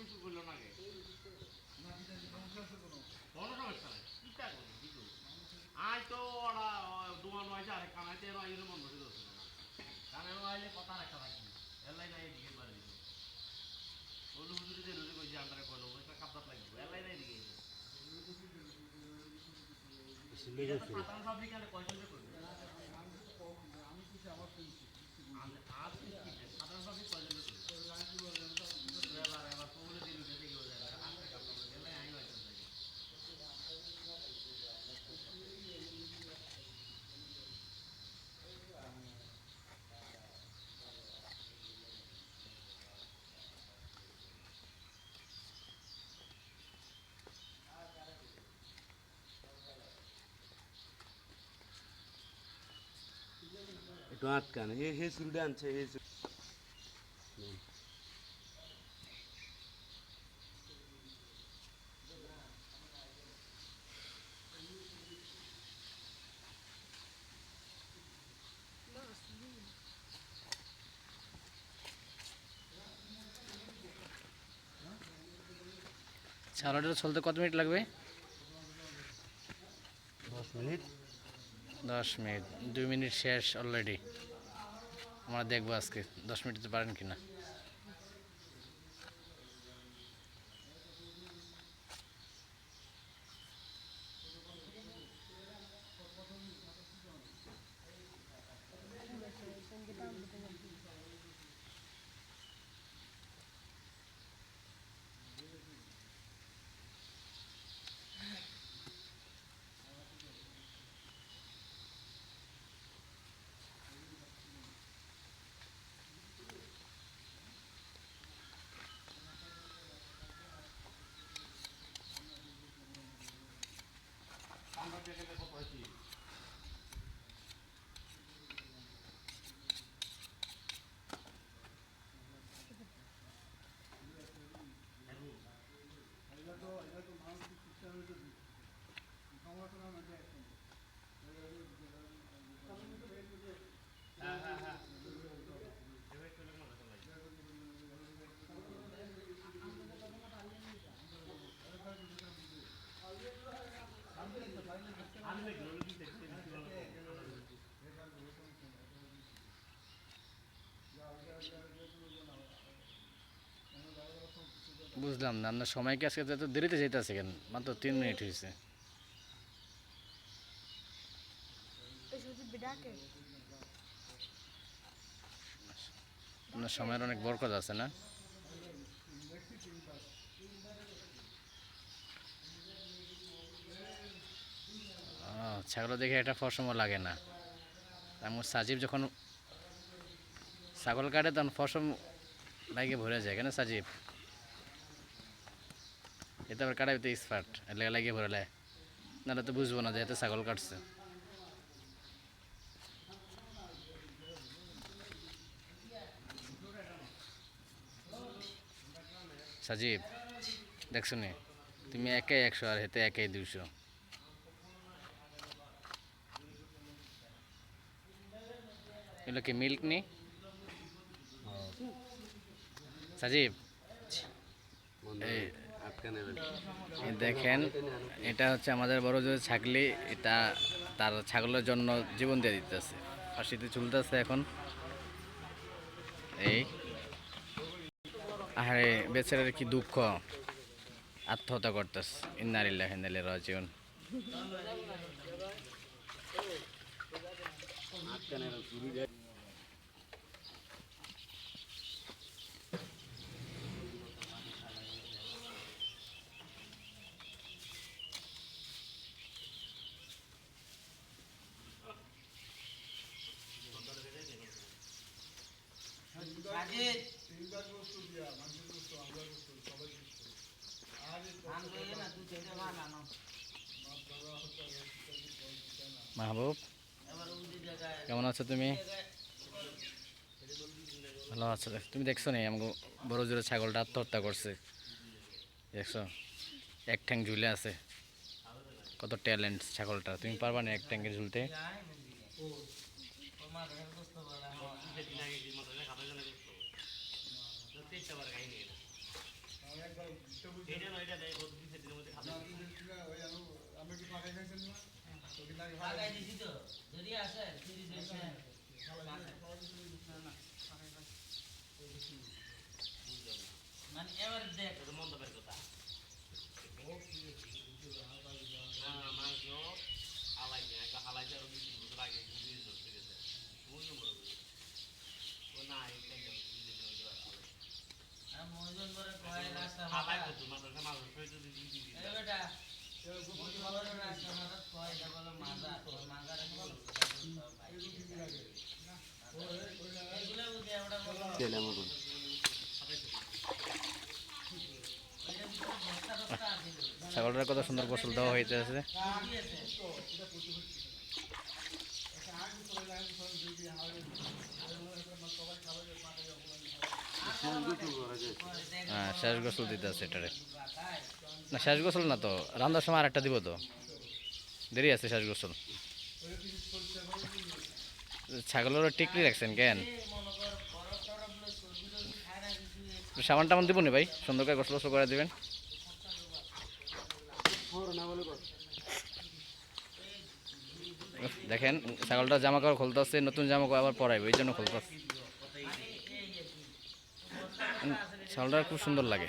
কিছু করল না আগে কোনো সমস্যা নাই চিন্তা করি কি করব আজ তো ওরা দোকান হয়েছে আরে কামাইতে এর আইলে বন্ধ করে দিচ্ছে না আইলে কথা রাখা রাখি এলাই নাই দিকে পারে দিছে বলু হুজুরি যে রুজি কইছে আমরা কইলো ওইটা কাপড় লাগবে। এলাই নাই দিকে এটা তো সাধারণ পাবলিকালে কয়জন করবে? আমি আজ সাধারণ পাবলিক কয়জন করবে এবার এবার তো বলে দিল যে দেখি ওই আজকে কাপড় এলাই আই হয়তো একটু আটকান হে হে চুলটা আনছে হে চুল ছাড়াটা চলতে কত মিনিট লাগবে দশ মিনিট দশ মিনিট দুই মিনিট শেষ অলরেডি আমরা দেখব আজকে দশ মিনিট পারেন কি না రోజు సంవత్సరం మధ్య వేస్తుంది అందులో বুঝলাম না, আপনার সময়কে আজকে তো এত দেরিতে যেতেছে কেন? মাত্র তিন মিনিট হয়েছে আপনার সময়ের অনেক বরকত আছে না? ছাগল দেখে এটা ফসমও লাগে না। আমার সাজিব যখন ছাগল কাটে তখন ফসম লাগে ভরে যায়, কেন সাজিব? এটা আবার কাটাইতে এক্সপার্ট লেগে লাগিয়ে ভরে নাহলে তো বুঝব না যে এতে ছাগল কাটছে। সাজিব দেখছ নি তুমি একে একশো আর হেতে একে দুশো এগুলো কি মিল্ক নি? সাজিব এই এই দেখেন, এটা হচ্ছে আমাদের বড় যে ছাগলি। এটা তার ছাগলের জন্য জীবন দিয়ে দিতেছে। আর ফাঁসিতে চলতেছে এখন। এই। আরে বেচারার কি দুঃখ? আত্মহত্যা করতেছে। ইন্নারিল্লাহ হিন্দালি রাজিউন। মাহবুব, কেমন আছো তুমি? ভালো আছো। তুমি দেখছ নি আমাকে বড় জোরে ছাগলটা আত্মহত্যা করছে। দেখছ? এক ঠ্যাং ঝুলে আছে। কত ট্যালেন্ট ছাগলটা। তুমি পারবা না এক ট্যাঙ্কে ঝুলতে? বার এটা। নয় এটা দেয় মধ্যে খাবে। দিছি তো। যদি আসে মানে এবার দেখ এটা মন্তব্যের কথা না না মাংস হালাই না একটা হালাই আর দুই তিন বছর আগে দুই ধরতে গেছে ওই নম্বর ও না এটা দুই দিন আর মজন করে কয় রাস্তা হালাই মাথা করতো মাত্র মাত্র ফেটে দুই দিন দিন এ বেটা মজন করে রাস্তা মাথা কয় এটা বলে মাজা তোর মাজা রেখে এগুলো বুঝি আমরা বলো ছাগলটার কত সুন্দর গোসল দেওয়া হইতে আছে। হ্যাঁ শেষ গোসল দিতে আছে এটারে। না, শেষ গোসল না তো। রান্নার সময় আরেকটা দিব তো। দেরি আছে শেষ গোসল। ছাগলেরও টিকলি রাখছেন কেন? মনে সামান টামান দিব নি ভাই, সুন্দর করে গোসল গোসল করে দেবেন। দেখেন, ছাগলটা জামা কাপড় খুলতেছে, নতুন জামা কাপড় আবার পরাইবে, এই জন্য খুলতেছে। ছাগলটা খুব সুন্দর লাগে।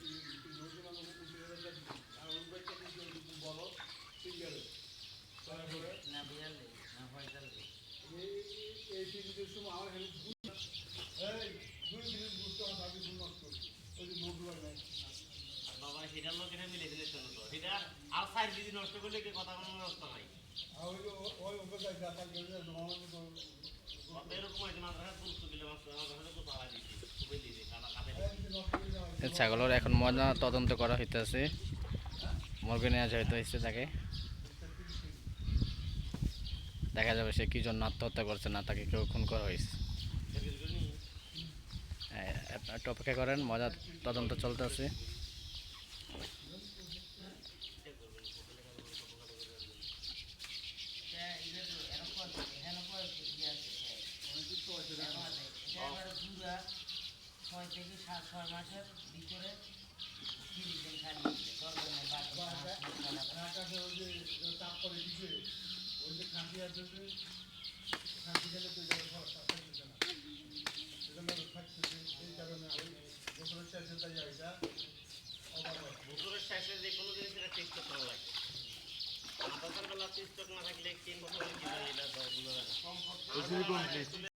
বাবা সেটার লোক এটা মিলে দিলে চলো তো সেটা আর সাইড দিদি নষ্ট করলে কি কথা কোনো নষ্ট নাই আমার হয় এই ছাগলের এখন মজা তদন্ত করা হইতেছে। মর্গে নেওয়া হয়তো হয়েছে তাকে। দেখা যাবে সে কি জন্য আত্মহত্যা করছে না তাকে কেউ খুন করা হয়েছে। হ্যাঁ, একটু অপেক্ষা করেন মজা তদন্ত চলতেছে। এটা এটা তো এরকম এরকম ইয়ে আছে ছয় থেকে সাত ছয় মাসের ভিতরে বছরের শেষে যে কোনো জিনিস এটা টেস্ট করতে ভালো লাগে। আপাতত বেলা টেস্ট না থাকলে তিন বছর এটা বোঝা যায় না